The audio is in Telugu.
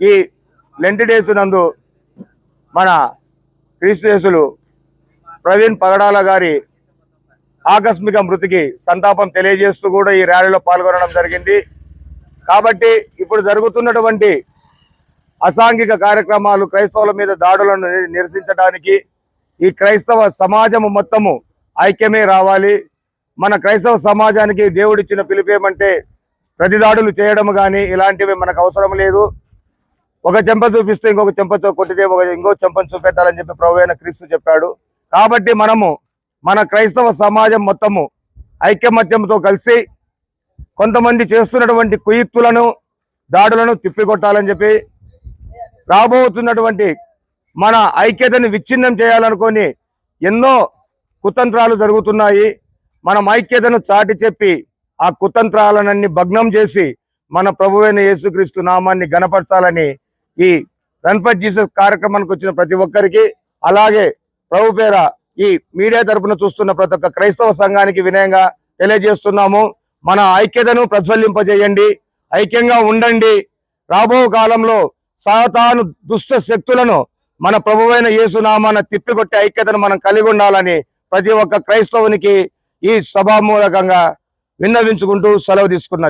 ఈ లెంటి డేస్ నందు మన క్రీస్తుయేసులు ప్రవీణ్ పగడాల గారి ఆకస్మిక మృతికి సంతాపం తెలియజేస్తూ కూడా ఈ ర్యాలీలో పాల్గొనడం జరిగింది. కాబట్టి ఇప్పుడు జరుగుతున్నటువంటి అసాంఘిక కార్యక్రమాలు క్రైస్తవుల మీద దాడులను నిరసించడానికి ఈ క్రైస్తవ సమాజము మొత్తము ఐక్యమే రావాలి. మన క్రైస్తవ సమాజానికి దేవుడిచ్చిన పిలిపేమంటే ప్రతిదాడులు చేయడం కానీ ఇలాంటివి మనకు అవసరం లేదు. ఒక చెంప చూపిస్తే ఇంకొక చెంపతో కొట్టితే ఒక ఇంకో చెంపను చూపెట్టాలని చెప్పి ప్రభు అయిన క్రీస్తు చెప్పాడు. కాబట్టి మనము మన క్రైస్తవ సమాజం మొత్తము ఐక్యమత్యంతో కలిసి కొంతమంది చేస్తున్నటువంటి కుయుక్తులను దాడులను తిప్పికొట్టాలని చెప్పి రాబోతున్నటువంటి మన ఐక్యతను విచ్ఛిన్నం చేయాలనుకొని ఎన్నో కుతంత్రాలు జరుగుతున్నాయి. మనం ఐక్యతను చాటి చెప్పి ఆ కుతంత్రాలనన్ని భగ్నం చేసి మన ప్రభువైన యేసుక్రీస్తు నామాన్ని గణపరచాలని ఈ రన్ ఫర్ జీసస్ కార్యక్రమానికి వచ్చిన ప్రతి ఒక్కరికి అలాగే ప్రభు పేర ఈ మీడియా తరపున చూస్తున్న ప్రతి ఒక్క క్రైస్తవ సంఘానికి వినయంగా తెలియజేస్తున్నాము. మన ఐక్యతను ప్రజ్వలింపజేయండి ఐక్యంగా ఉండండి. రాబో కాలంలో సాతాను దుష్ట శక్తులను మన ప్రభువైన యేసునామాన తిప్పికొట్టే ఐక్యతను మనం కలిగి ఉండాలని ప్రతి ఒక్క క్రైస్తవునికి ఈ సభామూలకంగా విన్నవించుకుంటూ సెలవు తీసుకున్న.